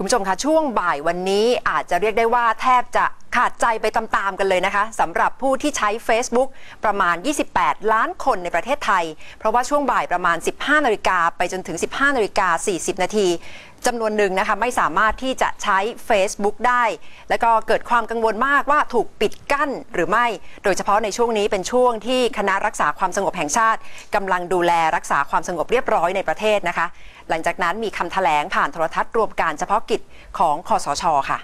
คุณผู้ชมคะช่วงบ่ายวันนี้อาจจะเรียกได้ว่าแทบจะ ขาดใจไปตามๆกันเลยนะคะสำหรับผู้ที่ใช้ Facebook ประมาณ 28 ล้านคนในประเทศไทย เพราะว่าช่วงบ่ายประมาณ 15นาฬิกาไปจนถึง 15นาฬิกา40 นาทีจำนวนหนึ่งนะคะไม่สามารถที่จะใช้ Facebook ได้ แล้วก็เกิดความกังวลมากว่าถูกปิดกั้นหรือไม่ โดยเฉพาะในช่วงนี้เป็นช่วงที่คณะรักษาความสงบแห่งชาติกำลังดูแลรักษาความสงบเรียบร้อยในประเทศนะคะ หลังจากนั้นมีคำแถลงผ่านโทรทัศน์รวมการเฉพาะกิจของคอสชค่ะ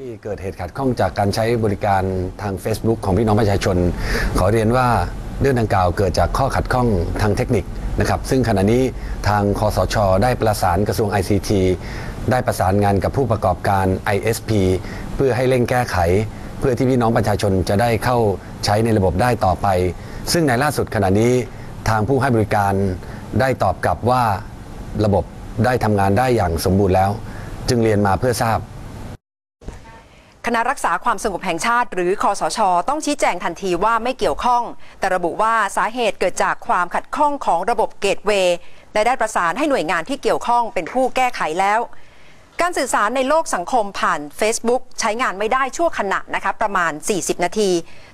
ที่เกิดเหตุขัดข้องจากการใช้บริการทาง Facebook ของพี่น้องประชาชน ขอเรียนว่าเรื่องดังกล่าวเกิดจากข้อขัดข้องทางเทคนิคนะครับ ซึ่งขณะนี้ทางคอสช ได้ประสานกระทรวง ICT ได้ประสานงานกับผู้ประกอบการ ISP เพื่อให้เร่งแก้ไข เพื่อที่พี่น้องประชาชนจะได้เข้าใช้ในระบบได้ต่อไป ซึ่งในล่าสุดขณะนี้ทางผู้ให้บริการได้ตอบกลับว่าระบบได้ทำงานได้อย่างสมบูรณ์แล้ว จึงเรียนมาเพื่อทราบ คณะรักษาความสงบแห่งชาติ หรือคอสช ต้องชี้แจงทันทีว่าไม่เกี่ยวข้อง แต่ระบุว่าสาเหตุเกิดจากความขัดข้องของระบบเกตเวย์และได้ประสานให้หน่วยงานที่เกี่ยวข้องเป็นผู้แก้ไขแล้ว การสื่อสารในโลกสังคมผ่าน Facebook ใช้งานไม่ได้ชั่วขณะนะคะประมาณ 40 นาที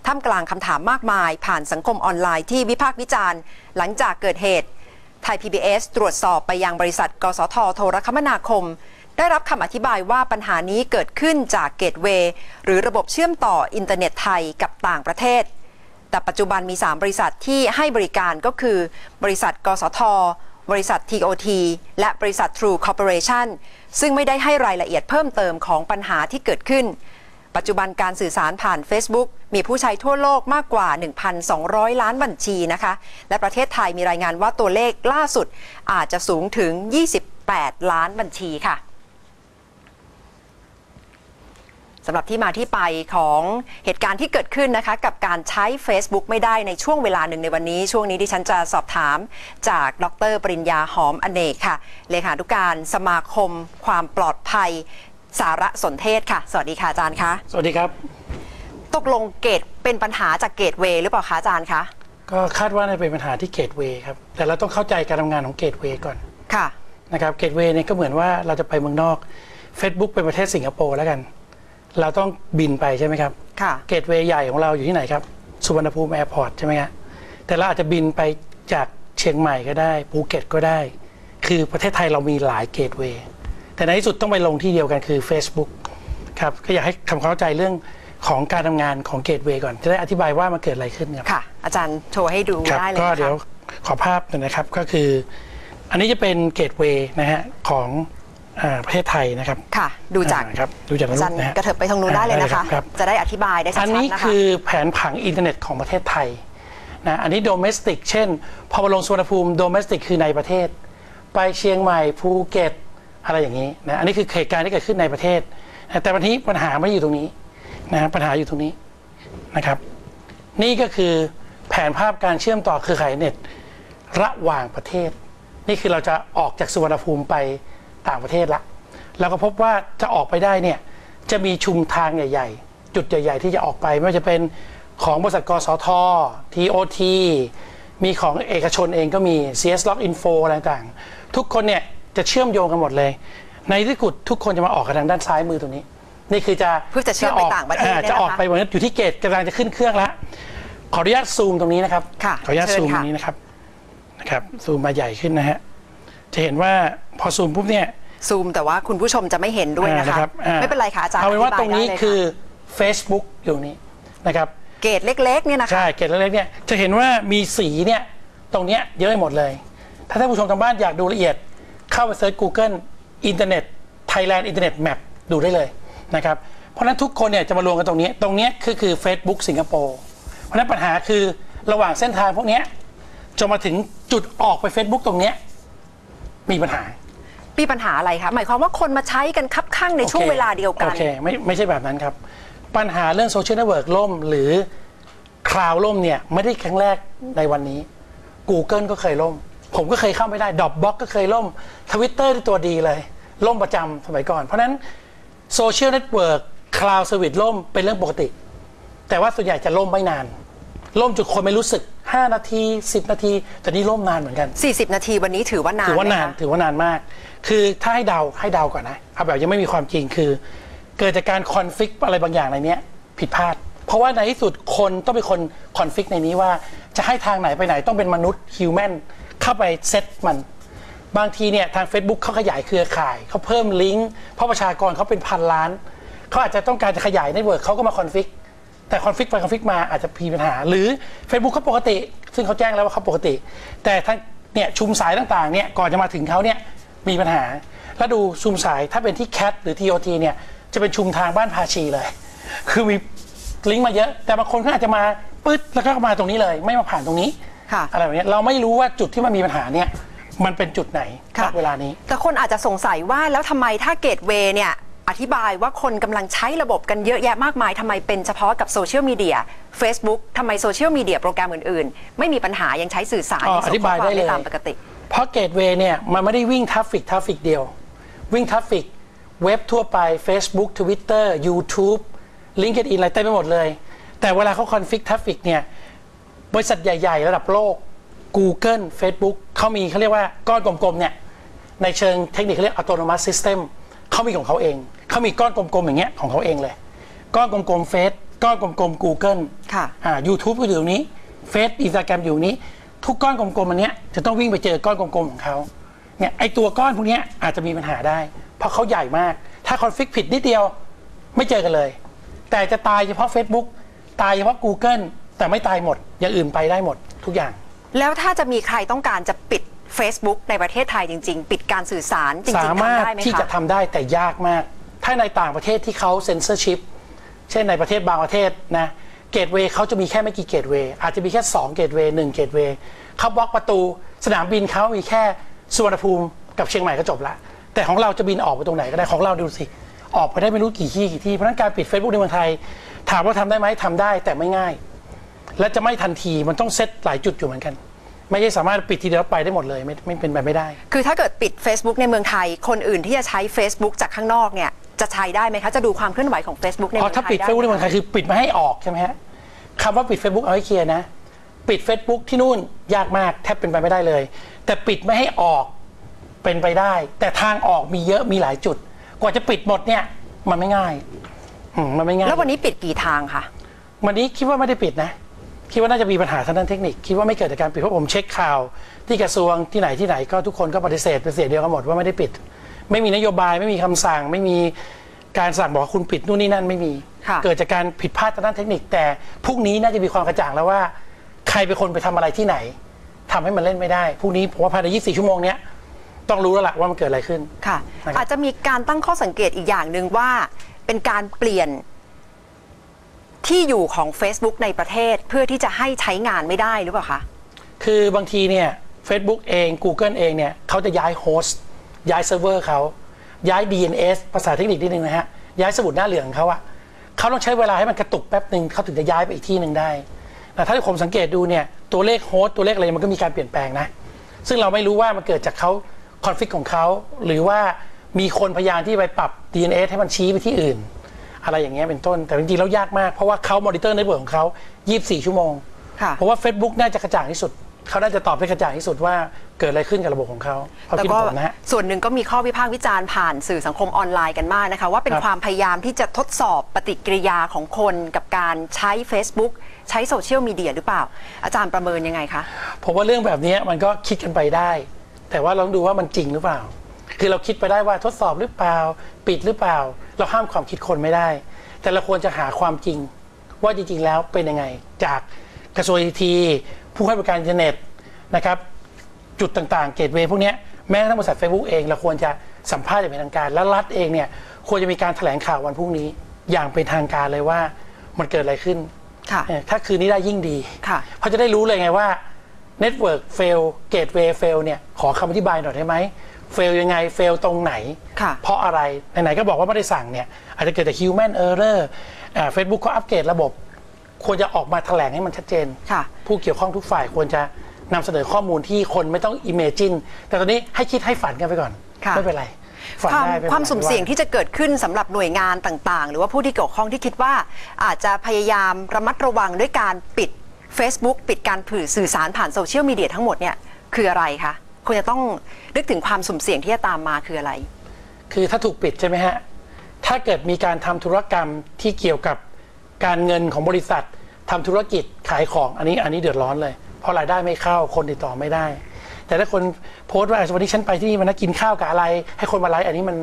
ท่ามกลางคำถามมากมาย ผ่านสังคมออนไลน์ที่วิพากษ์วิจารณ์ หลังจากเกิดเหตุไทย PBS ตรวจสอบไปยังบริษัท กสทโทรคมนาคม ได้รับคำอธิบายว่าปัญหานี้เกิดขึ้นจากเกตเวย์หรือระบบเชื่อมต่ออินเทอร์เน็ตไทยกับต่างประเทศ แต่ปัจจุบันมี 3 บริษัทที่ให้บริการก็คือ บริษัท กสท บริษัท TOT และบริษัท True Corporation ซึ่งไม่ได้ให้รายละเอียดเพิ่มเติมของปัญหาที่เกิดขึ้น ปัจจุบันการสื่อสารผ่าน Facebook มีผู้ใช้ทั่วโลกมากกว่า 1,200 ล้านบัญชีนะคะ และประเทศไทยมีรายงานว่าตัวเลขล่าสุดอาจจะสูงถึง 28 ล้านบัญชีค่ะ สำหรับที่มาที่ไปของเหตุการณ์ที่เกิดขึ้นนะคะ กับการใช้ Facebook ไม่ได้ในช่วงเวลาหนึ่งในวันนี้ ช่วงนี้ดิฉันจะสอบถามจากดร ปริญญาหอมอเนกค่ะเลขานุการสมาคม ความปลอดภัย สารสนเทศค่ะ สวัสดีค่ะอาจารย์คะสวัสดีครับ ตกลงเกตเป็นปัญหาจากเกตเวย์หรือเปล่าคะอาจารย์คะก็คาดว่าน่าจะเป็นปัญหาที่เกตเวย์ครับแต่เราต้องเข้าใจการทำงานของเกตเวย์ก่อนค่ะนะครับเกตเวย์เนี่ยก็เหมือนว่าเราจะไปเมืองนอก Facebook เป็นประเทศสิงคโปร์แล้วกัน เราต้องบินไปใช่ไหมครับ ค่ะ เกตเวย์ใหญ่ของเราอยู่ที่ไหนครับ สุวรรณภูมิแอร์พอร์ตใช่ไหมฮะแต่เราอาจจะบินไปจากเชียงใหม่ก็ได้ภูเก็ตก็ได้ คือประเทศไทยเรามีหลายเกตเวย์แต่ในที่สุดต้องไปลงที่เดียวกันคือ Facebook ครับก็อยากให้ทำความเข้าใจเรื่องของการทำงานของเกตเวย์ก่อน จะได้อธิบายว่ามันเกิดอะไรขึ้นครับ ค่ะ อาจารย์โชว์ให้ดูครับได้เลยก็นะเดี๋ยวคะขอภาพหน่อยนะครับก็คือ อันนี้จะเป็นเกตเวย์นะฮะของอ่า ประเทศไทยนะครับค่ะดูจากอ่ครับดูจากอารูจารปย์นะฮะกระเถิบไปทางนู้นได้เลยนะคะครับจะได้อธิบายได้ชัดอันๆนี้นะคะคือแผนผังอินเทอร์เน็ตของประเทศไทยนะอันนี้โดเมสติกเช่น พอมาลงสุวรรณภูมิโดเมสติกคือในประเทศ ไปเชียงใหม่ภูเก็ตอะไรอย่างนี้นะอันนี้คือเหตุการณ์ที่เกิดขึ้นในประเทศนะแต่วันนี้ปัญหาไม่ได้อยู่ตรงนี้นะปัญหาอยู่ตรงนี้นะครับ นี่ก็คือแผนภาพการเชื่อมต่อเครือข่ายเน็ตระหว่างประเทศ นี่คือเราจะออกจากสุวรรณภูมิไป ต่างประเทศละแล้วก็พบว่าจะออกไปได้เนี่ยจะมีชุมทางใหญ่ ๆ จุดใหญ่ ๆ ที่จะออกไป ไม่ว่าจะเป็นของบริษัทกสท TOT มีของเอกชนเองก็มี CS Log Info อะไรต่างๆ ทุกคนเนี่ยจะเชื่อมโยงกันหมดเลย ในที่สุดทุกคนจะมาออกกันทางด้านซ้ายมือตรงนี้ นี่คือจะเพื่อจะเชื่อมไปต่างประเทศอ่เนี่ยนะคะจะออกไปวันนี้อยู่ที่เกตกำลังจะขึ้นเครื่องแล้วขออนุญาตซูมตรงนี้นะครับค่ะขออนุญาตเชิญซูมตค่ะรงนี้นะครับนะครับซูมมาใหญ่ขึ้นนะฮะจะเห็นว่าพอซูมปุ๊บเนี่ย ซูมแต่ว่าคุณผู้ชมจะไม่เห็นด้วยนะคะ อ่ารับอ่าไม่เป็นไรค่ะอาจารย์เอาเป็นว่าธิบยตรงนี้ได้เลยะคือ Facebook อยู่ตรงนี้นะครับ เกตเล็กๆเนี่ยนะคะ ใช่ เกตเล็กๆเนี่ยจะเห็นว่ามีสีเนี่ยตรงเนี้ยเยอะไปหมดเลย ถ้าท่านผู้ชมทางบ้านอยากดูละเอียดเข้าไปเซิร์ช Google อินเทอร์เน็ต Thailand Internet Map ดูได้เลยนะครับ เพราะฉะนั้นทุกคนเนี่ยจะมารวมกันตรงนี้ ตรงเนี้ยคือคือ Facebook สิงคโปร์ เพราะฉะนั้นปัญหาคือระหว่างเส้นทางพวกเนี้ยจนมาถึงจุดออกไป Facebook ตรงเนี้ยมีปัญหา มีปัญหาอะไรคะหมายความว่าคนมาใช้กันคับข้างในช่วงโอคเวลาเดียวกันโอเคไม่ไม่ใช่แบบนั้นครับ ปัญหาเรื่องโซเชียลเน็ตเวิร์กล่มหรือคลาวล่มเนี่ยไม่ได้ครั้งแรกในวันนี้ Google ก็เคยล่ม ผมก็เคยเข้าไม่ได้ดอบบ็อกก็เคยล่มทวิตเตอร์ที่ตัวดีเลย ล่มประจำสมัยก่อน เพราะฉะนั้นโซเชียลเน็ตเวิร์กคลาวสวิตล่มเป็นเรื่องปกติ แต่ว่าส่วนใหญ่จะล่มไม่นาน ล่มจนคนไม่รู้สึก 5 นาที 10 นาที แต่นี่ล่มนานเหมือนกัน 40 นาทีวันนี้ถือว่านานถือว่าไหมนานคะถือว่านานมาก คือถ้าให้เดาให้เดาก่อนนะเอาแบบยังไม่มีความจริงคือ เกิดจากการคอนฟิกอะไรบางอย่างในเนี้ยผิดพลาด เพราะว่าในที่สุดคนต้องเป็นคนคอนฟิกในนี้ว่าจะให้ทางไหนไปไหนต้องเป็นมนุษย์ฮิวแมนเข้าไปเซตมัน บางทีเนี่ยทาง Facebook เขาขยายเครือข่ายเขาเพิ่มลิงก์เพราะประชากรเขาเป็นพันล้านเขาอาจจะต้องการจะขยายในเวิร์กเขาก็มาคอนฟิก แต่คอนฟิกไปคอนฟิกมาอาจจะมีปัญหา หรือ Facebook เขาปกติ ซึ่งเขาแจ้งแล้วว่าเขาปกติ แต่ทั้งเนี่ยชุมสายต่างๆเนี่ยก่อนจะมาถึงเขาเนี่ยมีปัญหา แล้วดูชุมสายถ้าเป็นที่ CAT หรือ TOT เนี่ยจะเป็นชุมทางบ้านภาชีเลย คือมีลิงก์มาเยอะ แต่บางคนก็อาจจะมาปึ๊ดแล้วก็มาตรงนี้เลย ไม่มาผ่านตรงนี้ค่ะอะไรแบบเนี้ยเราไม่รู้ว่าจุดที่มันมีปัญหาเนี่ยมันเป็นจุดไหนณเวลานี้ แต่คนอาจจะสงสัยว่าแล้วทำไมถ้าเกตเวย์เนี่ย อธิบายว่าคนกำลังใช้ระบบกันเยอะแยะมากมายทำไมเป็นเฉพาะกับโซเชียลมีเดีย Facebook ทำไมโซเชียลมีเดียโปรแกรมอื่นๆ ไม่มีปัญหายังใช้สื่อสารอ๋อยังส่งอธิบายข้อความได้เลยตามปกติ เพราะเกตเวย์เนี่ยมันไม่ได้วิ่งทราฟฟิกทราฟฟิกเดียว วิ่งทราฟฟิกเว็บทั่วไป Facebook Twitter YouTube LinkedIn อะไรเต็มไปหมดเลย แต่เวลาเขาคอนฟิกทราฟฟิกเนี่ยบริษัทใหญ่ ๆ ระดับโลก Google Facebook เขามีเขาเรียกว่าก้อนกลมๆเนี่ยในเชิงเทคนิคเขาเรียก autonomous system เขามีของเขาเอง เขามีก้อนกลมๆอย่างเงี้ยของเขาเองเลย ก้อนกลมๆเฟซก้อนกลมๆ Google ค่ะอ่า YouTube ก็อยู่ตรงนี้เฟซอินสตาแกรมอยู่ตรงนี้ ทุกก้อนกลมๆอันเนี้ยจะต้องวิ่งไปเจอก้อนกลมๆของเขาเนี่ยไอตัวก้อนพวกเนี้ยอาจจะมีปัญหาได้ เพราะเขาใหญ่มาก ถ้าคอนฟิกผิดนิดเดียวไม่เจอกันเลย แต่จะตายเฉพาะ Facebook ตายเฉพาะ Google แต่ไม่ตายหมด อย่างอื่นไปได้หมดทุกอย่าง แล้วถ้าจะมีใครต้องการจะปิด Facebook ในประเทศไทยจริง ๆ ปิดการสื่อสารจริงสาๆมารถทำได้ไหมที่จะคะทำได้แต่ยากมาก ถ้าในต่างประเทศที่เขาเซ็นเซอร์ชิพเช่นในประเทศบางประเทศนะเกตเวย์เขาจะมีแค่ไม่กี่เกตเวย์อาจจะมีแค่2เกตเวย์หนึ่งเกตเวย์เขาบล็อกประตูสนามบินเขามีแค่สุวรรณภูมิกับเชียงใหม่ก็จบละแต่ของเราจะบินออกไปตรงไหนก็ได้ของเราดูสิ ออกไปได้ไม่รู้กี่ที่กี่ที่เพราะฉะนั้นการปิด Facebook ในเมืองไทย ถามว่าทำได้ไหมทำได้แต่ไม่ง่าย และจะไม่ทันทีมันต้องเซตหลายจุดอยู่เหมือนกัน ไม่ใช่สามารถปิดทีเดียวแล้วไปได้หมดเลยไม่ไม่เป็นไปไม่ได้ คือถ้าเกิดปิด Facebook ในเมืองไทย คนอื่นที่จะใช้ Facebook จากข้างนอกเนี่ย จะใช้ได้ไหมคะ จะดูความเคลื่อนไหวของ Facebook ในอ๋เมือองไทยถ้าปิดไเฟซบุ๊กในเมืองไทยคือปิดไม่ให้ออกใช่ไหมฮะคำว่าปิด Facebook เอาให้เคลียร์นะ ปิด Facebook ที่นู่นยากมากแทบเป็นไปไม่ได้เลย แต่ปิดไม่ให้ออกเป็นไปได้ แต่ทางออกมีเยอะมีหลายจุด กว่าจะปิดหมดเนี่ย มันไม่ง่ายอืมมันไม่ง่ายแล้ววันนี้ปิดกี่ทางคะ วันนี้คิดว่าไม่ได้ปิดนะ คิดว่าน่าจะมีปัญหาทางด้านเทคนิค คิดว่าไม่เกิดจากการปิดเพราะผมเช็คข่าว ที่กระทรวงที่ไหนที่ไหนก็ทุกคนก็ปฏิเสธเป็นเสียงเดียวกันหมดว่าไม่ได้ปิด ไม่มีนโยบายไม่มีคำสั่ง ไม่มีการสั่งบอกว่าคุณปิดนู่นนี่นั่นไม่มีค่ะเกิดจากการผิดพลาดทางด้านเทคนิค แต่พรุ่งนี้น่าจะมีความกระจ่างแล้วว่า ใครเป็นคนไปทำอะไรที่ไหนทำให้มันเล่นไม่ได้พรุ่งนี้ผมว่าภายใน 24 ชั่วโมงเนี้ยต้องรู้แล้วล่ะว่ามันเกิดอะไรขึ้นค่ะนะครับอาจจะมีการตั้งข้อสังเกตอีกอย่างหนึ่งว่าเป็นการเปลี่ยนที่อยู่ของ Facebook ในประเทศเพื่อที่จะให้ใช้งานไม่ได้หรือเปล่าคะ คือบางทีเนี่ย Facebook เอง Google เองเนี่ยเขาจะย้ายโฮสต์ ย้ายเซิร์ฟเวอร์เขาย้าย DNS ภาษาเทคนิคนิดนึงนะฮะ ย้ายสมุดหน้าเหลืองของเขาอะเขาต้องใช้เวลาให้มันกระตุกแป๊บหนึ่งเขาถึงจะย้ายไปอีกที่หนึ่งได้แต่ถ้าที่ผมสังเกตดูเนี่ยตัวเลขโฮสต์ตัวเลขอะไรมันก็มีการเปลี่ยนแปลงนะ ซึ่งเราไม่รู้ว่ามันเกิดจากเขาคอนฟิกของเขาหรือว่ามีคนพยายามที่ไปปรับ DNS ให้มันชี้ไปที่อื่น อะไรอย่างเงี้ยเป็นต้นแต่จริงๆแล้วยากมากเพราะว่าเขามอนิเตอร์ในเวิร์ของเขา24 ชั่วโมงค่ะเพราะว่า Facebook น่าจะกระจ่างที่สุด เขาน่าจะตอบได้กระจ่างที่สุดว่าเกิดอะไรขึ้นกับระบบของเขาเขาแล้วคิดก็ผมนะฮะ ส่วนหนึ่งก็มีข้อวิพากษ์วิจารณ์ผ่านสื่อสังคมออนไลน์กันมากนะคะ ว่าเป็นครับ ความพยายามที่จะทดสอบปฏิกิริยาของคนกับการใช้ Facebook ใช้โซเชียลมีเดียหรือเปล่า อาจารย์ประเมินยังไงคะ ผมว่าเรื่องแบบนี้มันก็คิดกันไปได้ แต่ว่าเราต้องดูว่ามันจริงหรือเปล่า คือเราคิดไปได้ว่าทดสอบหรือเปล่า ปิดหรือเปล่า เราห้ามความคิดคนไม่ได้ แต่เราควรจะหาความจริง ว่าจริงๆแล้วเป็นยังไง จากกระทรวงที ผู้ให้บริการอินเทอร์เน็ตนะครับจุดต่างๆ เกตเวย์พวกเนี้ยแม้กระทั่งบริษัท Facebook เองเราควรจะสัมภาษณ์อย่างเป็นทางการ และรัฐเองเนี่ยควรจะมีการแถลงข่าววันพรุ่งนี้ อย่างเป็นทางการเลยว่ามันเกิดอะไรขึ้นค่ะเออถ้าคืนนี้ได้ยิ่งดีค่ะเพราะจะได้รู้เลยไงว่า Network fail Gateway fail เนี่ยขอคำอธิบายหน่อยได้ไหม fail ยังไง fail ตรงไหนค่ะเพราะอะไร ไหนๆก็บอกว่าไม่ได้สั่งเนี่ยอาจจะเกิดจาก human error อ่า Facebook เขาอัปเกรดระบบ ควรจะออกมาแถลงให้มันชัดเจนค่ะ ผู้เกี่ยวข้องทุกฝ่ายควรจะนำเสนอข้อมูลที่คนไม่ต้อง imagine แต่ตอนนี้ให้คิดให้ฝันกันไปก่อนค่ะไม่เป็นไรฝันความได้ไป็นไรความสุ่มเสี่ยงไว่าที่จะเกิดขึ้นสำหรับหน่วยงานต่างๆ หรือว่าผู้ที่เกี่ยวข้องที่คิดว่า อาจจะพยายามระมัดระวังด้วยการปิด Facebook ปิดการผือสื่อสารผ่านโซเชียลมีเดียทั้งหมดเนี่ยคืออะไรคะควรจะต้องนึกถึงความสุ่มเสี่ยงที่จะตามมาคืออะไร คือถ้าถูกปิดใช่ไหมฮะถ้าเกิดมีการทำธุรกรรมที่เกี่ยวกับการเงินของบริษัท ทำธุรกิจขายของอันนี้อันนี้เดือดร้อนเลย เพราะรายได้ไม่เข้าคนติดต่อไม่ได้ แต่ถ้าคนโพสต์ว่าวันนี้ฉันไปที่นี่มานะกินข้าวกับอะไร ให้คนมาไลฟ์อันนี้มัน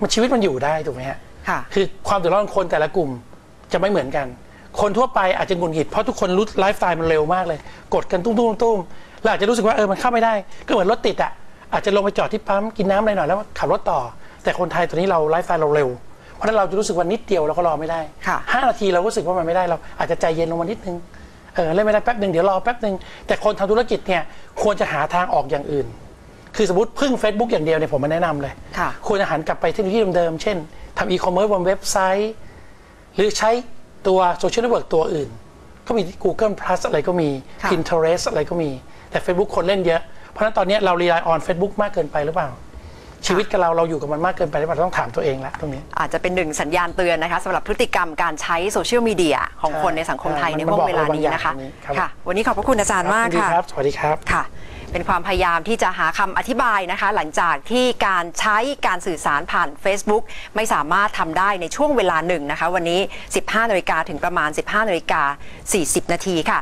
มันชีวิตมันอยู่ได้ถูกไหมฮะค่ะคือความเดือดร้อนของคนแต่ละกลุ่มจะไม่เหมือนกัน คนทั่วไปอาจจะหงุดหงิดเพราะทุกคนรู้ไลฟ์สไตล์มันเร็วมากเลย กดกันตุ้มตุ้มตุ้มแล้วอาจจะรู้สึกว่าเออมันเข้าไม่ได้ ก็เหมือนรถติดอะอาจจะลงไปจอดที่ปั๊มกินน้ำอะไรหน่อยแล้วขับรถต่อ แต่คนไทยตอนนี้เราไลฟ์สไตล์เราเร็วเพราะฉะนั้นเราจะรู้สึกว่านิดเดียวเราก็รอไม่ได้ค่ะห้านาทีเรารู้สึกว่ามันไม่ได้เราอาจจะใจเย็นลงมานิดนึงเออเล่นไม่ได้แป๊บหนึ่งเดี๋ยวรอแป๊บหนึ่งแต่คนทำธุรกิจเนี่ยควรจะหาทางออกอย่างอื่น คือสมมติพึ่ง Facebook อย่างเดียวเนี่ยผมไม่แนะนำเลยค่ะควรจะหันกลับไปเทคโนโลยีเดิมๆเช่นทำอีคอมเมิร์ซบนเว็บไซต์ หรือใช้ตัวโซเชียลเน็ตเวิร์กตัวอื่น ก็มี Google Plus อะไรก็มีค่ะ Pinterest อะไรก็มี แต่ Facebook คนเล่นเยอะ เพราะฉะนั้นตอนนี้เรา rely on Facebook มากเกินไปหรือเปล่า ชีวิตกับเราเราอยู่กับมันมากเกินไปหรือเปล่าต้องถามตัวเองละตรงนี้ อาจจะเป็นหนึ่งสัญญาณเตือนนะคะสำหรับพฤติกรรมการใช้โซเชียลมีเดียของใช่คนในสังคมไทยใช่ในมันห่วงเวลาบอกเรานี้นะคะบางอย่างตรงนี้ครับค่ะ วันนี้ขอบพระคุณอาจารย์มากยินดีค่ะครับสวัสดีครับค่ะเป็นความพยายามที่จะหาคำอธิบายนะคะ หลังจากที่การใช้การสื่อสารผ่าน Facebook ไม่สามารถทำได้ในช่วงเวลาหนึ่งนะคะ วันนี้ 15นาฬิกาถึงประมาณ 15นาฬิกา40 นาทีค่ะ